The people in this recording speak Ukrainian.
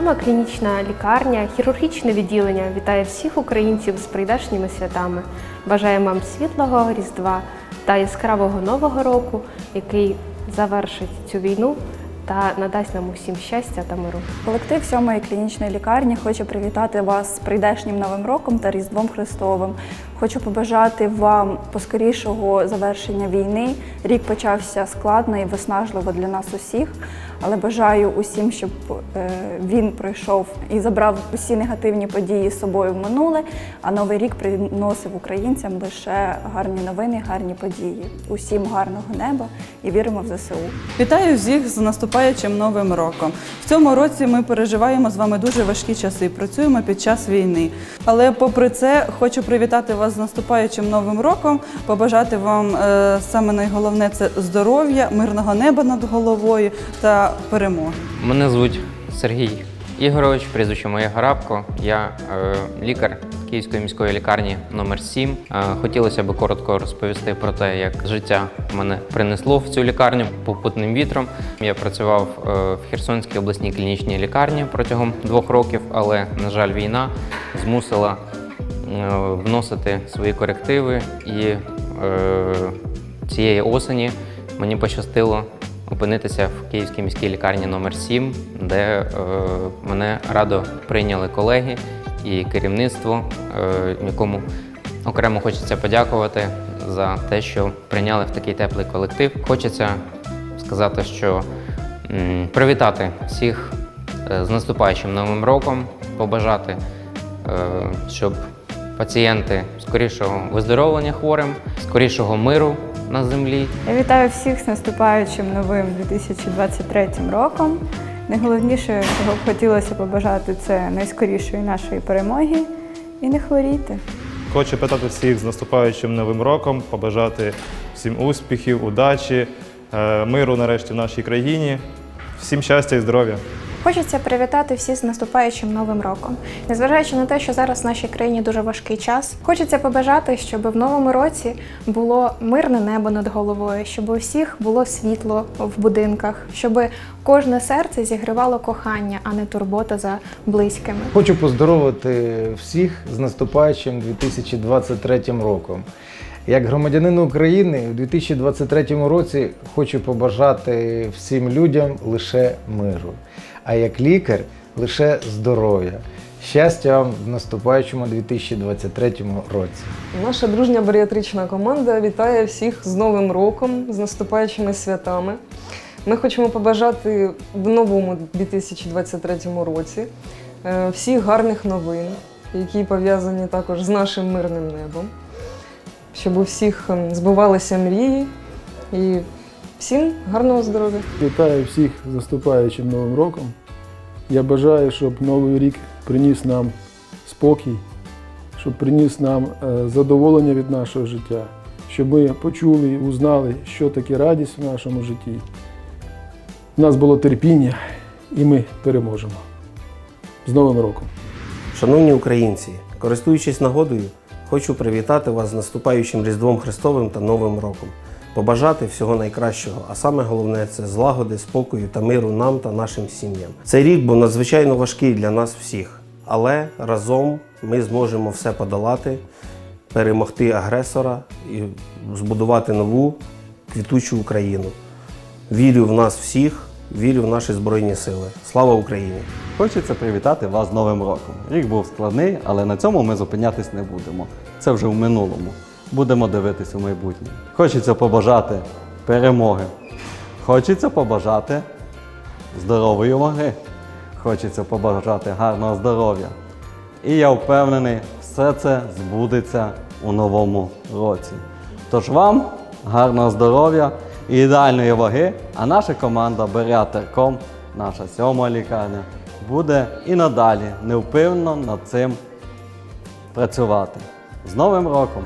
Сьома клінічна лікарня, хірургічне відділення вітає всіх українців з прийдешніми святами. Бажаємо вам світлого Різдва та яскравого Нового року, який завершить цю війну та надасть нам усім щастя та миру. Колектив сьомої клінічної лікарні хоче привітати вас з прийдешнім Новим роком та Різдвом Христовим. Хочу побажати вам поскорішого завершення війни. Рік почався складно і виснажливо для нас усіх, але бажаю усім, щоб е, він пройшов і забрав усі негативні події з собою в минуле, а новий рік приносив українцям лише гарні новини, гарні події. Усім гарного неба і віримо в ЗСУ. Вітаю всіх з наступаючим новим роком. В цьому році ми переживаємо з вами дуже важкі часи. Працюємо під час війни. Але попри це, хочу привітати вас з наступаючим новим роком, побажати вам е, саме найголовне це здоров'я, мирного неба над головою та перемоги. Мене звуть Сергій Ігорович, прізвище моє Гарабко. Я е, лікар Київської міської лікарні номер 7 Е, хотілося б коротко розповісти про те, як життя мене принесло в цю лікарню попутним вітром. Я працював е, в Херсонській обласній клінічній лікарні протягом двох років, але, на жаль, війна змусила е, вносити свої корективи і е, цієї осені мені пощастило опинитися в Київській міській лікарні номер 7 де е, мене радо прийняли колеги і керівництво, е, якому окремо хочеться подякувати за те, що прийняли в такий теплий колектив. Хочеться сказати, що привітати всіх е, з наступаючим новим роком, побажати, щоб пацієнти скорішого виздоровлення хворим, скорішого миру на землі. Я вітаю всіх з наступаючим новим 2023 роком. Найголовніше, чого б хотілося побажати, це найскорішої нашої перемоги і не хворійте. Хочу питати всіх з наступаючим новим роком, побажати всім успіхів, удачі, е, миру нарешті в нашій країні. Всім щастя і здоров'я. Хочеться привітати всіх з наступаючим новим роком. Незважаючи на те, що зараз в нашій країні дуже важкий час, хочеться побажати, щоб в новому році було мирне небо над головою, щоб у всіх було світло в будинках, щоб кожне серце зігрівало кохання, а не турбота за близькими. Хочу поздоровити всіх з наступаючим 2023 роком. Як громадянин України у 2023 році хочу побажати всім людям лише миру, а як лікар лише здоров'я. Щастя вам в наступаючому 2023 році. Наша дружня баріатрична команда вітає всіх з Новим роком, з наступаючими святами. Ми хочемо побажати в новому 2023 році е, всіх гарних новин, які пов'язані також з нашим мирним небом, щоб у всіх ем, збувалися мрії і всім гарного здоров'я. Вітаю всіх з наступаючим Новим роком. Я бажаю, щоб новий рік приніс нам спокій, щоб приніс нам е, задоволення від нашого життя, щоб ми почули і узнали, що таке радість в нашому житті. У нас було терпіння, і ми переможемо. З Новим роком! Шановні українці, користуючись нагодою, хочу привітати вас з наступаючим Різдвом Христовим та Новим роком. Побажати всього найкращого, а саме головне це злагоди, спокою та миру нам та нашим сім'ям. Цей рік був надзвичайно важкий для нас всіх, але разом ми зможемо все подолати, перемогти агресора і збудувати нову квітучу Україну. Вірю в нас всіх, вірю в наші Збройні Сили. Слава Україні! Хочеться привітати вас з Новим роком. Рік був складний, але на цьому ми зупинятись не будемо. Це вже в минулому. Будемо дивитись у майбутнє. Хочеться побажати перемоги. Хочеться побажати здорової ваги. Хочеться побажати гарного здоров'я. І я впевнений, все це збудеться у новому році. Тож вам гарного здоров'я ідеальної ваги, а наша команда Беріатерком, наша сьома лікарня, буде і надалі невпинно над цим працювати. З Новим роком!